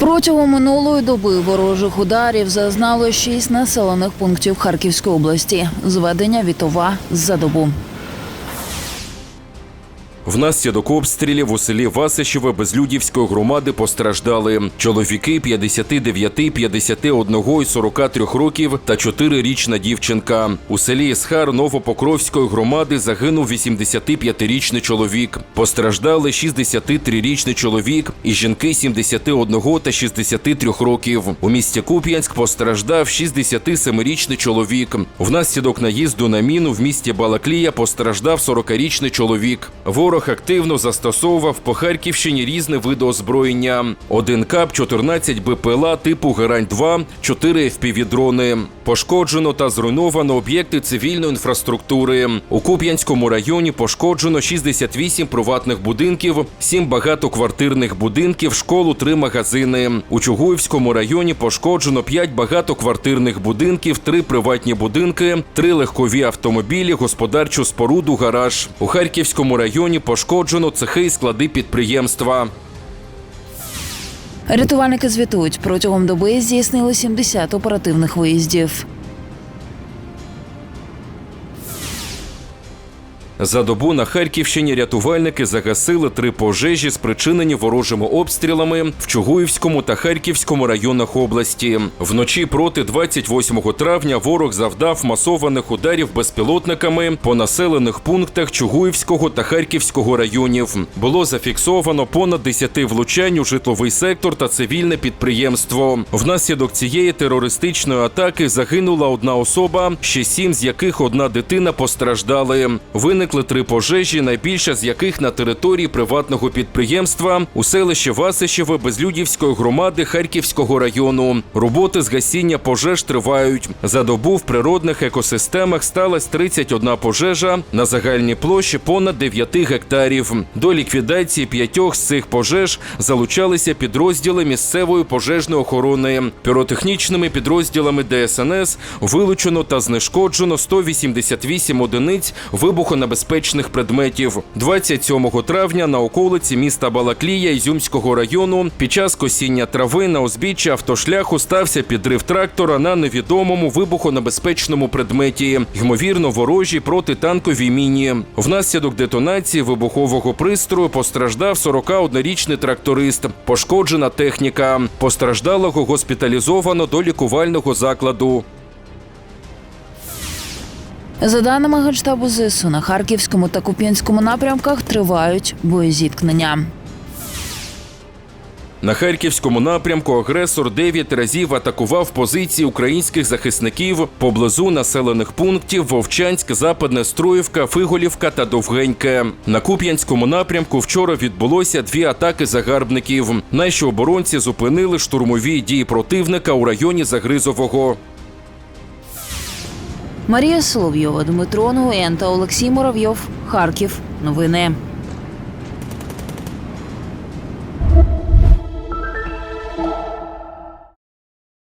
Протягом минулої доби ворожих ударів зазнало шість населених пунктів Харківської області. Зведення Вітова за добу. Внаслідок обстрілів у селі Васишеве Безлюдівської громади постраждали чоловіки 59, 51 і 43 років та 4-річна дівчинка. У селі Ісхар Новопокровської громади загинув 85-річний чоловік. Постраждали 63-річний чоловік і жінки 71 та 63 років. У місті Куп'янськ постраждав 67-річний чоловік. Внаслідок наїзду на міну в місті Балаклія постраждав 40-річний чоловік. Ворог активно застосовував по Харківщині різні види озброєння: один КАП, 14 БПЛА типу Герань-2, 4 FPV-дрони. Пошкоджено та зруйновано об'єкти цивільної інфраструктури. У Куп'янському районі пошкоджено 68 приватних будинків, 7 багатоквартирних будинків, школу, 3 магазини. У Чугуївському районі пошкоджено 5 багатоквартирних будинків, 3 приватні будинки, 3 легкові автомобілі, господарчу споруду, гараж. У Харківському районі пошкоджено цехи і склади підприємства. Рятувальники звітують, протягом доби здійснили 70 оперативних виїздів. За добу на Харківщині рятувальники загасили три пожежі, спричинені ворожими обстрілами в Чугуївському та Харківському районах області. Вночі проти 28 травня ворог завдав масованих ударів безпілотниками по населених пунктах Чугуївського та Харківського районів. Було зафіксовано понад 10 влучань у житловий сектор та цивільне підприємство. Внаслідок цієї терористичної атаки загинула одна особа, ще сім з яких одна дитина постраждали. Виникли три пожежі, найбільша з яких на території приватного підприємства у селищі Васишеве Безлюдівської громади Харківського району. Роботи з гасіння пожеж тривають. За добу в природних екосистемах сталася 31 пожежа на загальній площі понад 9 гектарів. До ліквідації п'ятьох з цих пожеж залучалися підрозділи місцевої пожежної охорони. Піротехнічними підрозділами ДСНС вилучено та знешкоджено 188 одиниць вибухонебезпечних предметів. 27 травня на околиці міста Балаклія Ізюмського району під час косіння трави на узбіччі автошляху стався підрив трактора на невідомому вибухонебезпечному предметі, ймовірно, ворожій протитанковій міні. Внаслідок детонації вибухового пристрою постраждав 41-річний тракторист. Пошкоджена техніка. Постраждалого госпіталізовано до лікувального закладу. За даними Генштабу ЗСУ, на Харківському та Куп'янському напрямках тривають боєзіткнення. На харківському напрямку агресор 9 разів атакував позиції українських захисників поблизу населених пунктів Вовчанськ, Западне Строївка, Фиголівка та Довгеньке. На Куп'янському напрямку вчора відбулося дві атаки загарбників. Наші оборонці зупинили штурмові дії противника у районі Загризового. Марія Соловйова, Дмитро Нгуєн та Олексій Муравйов. Харків. Новини.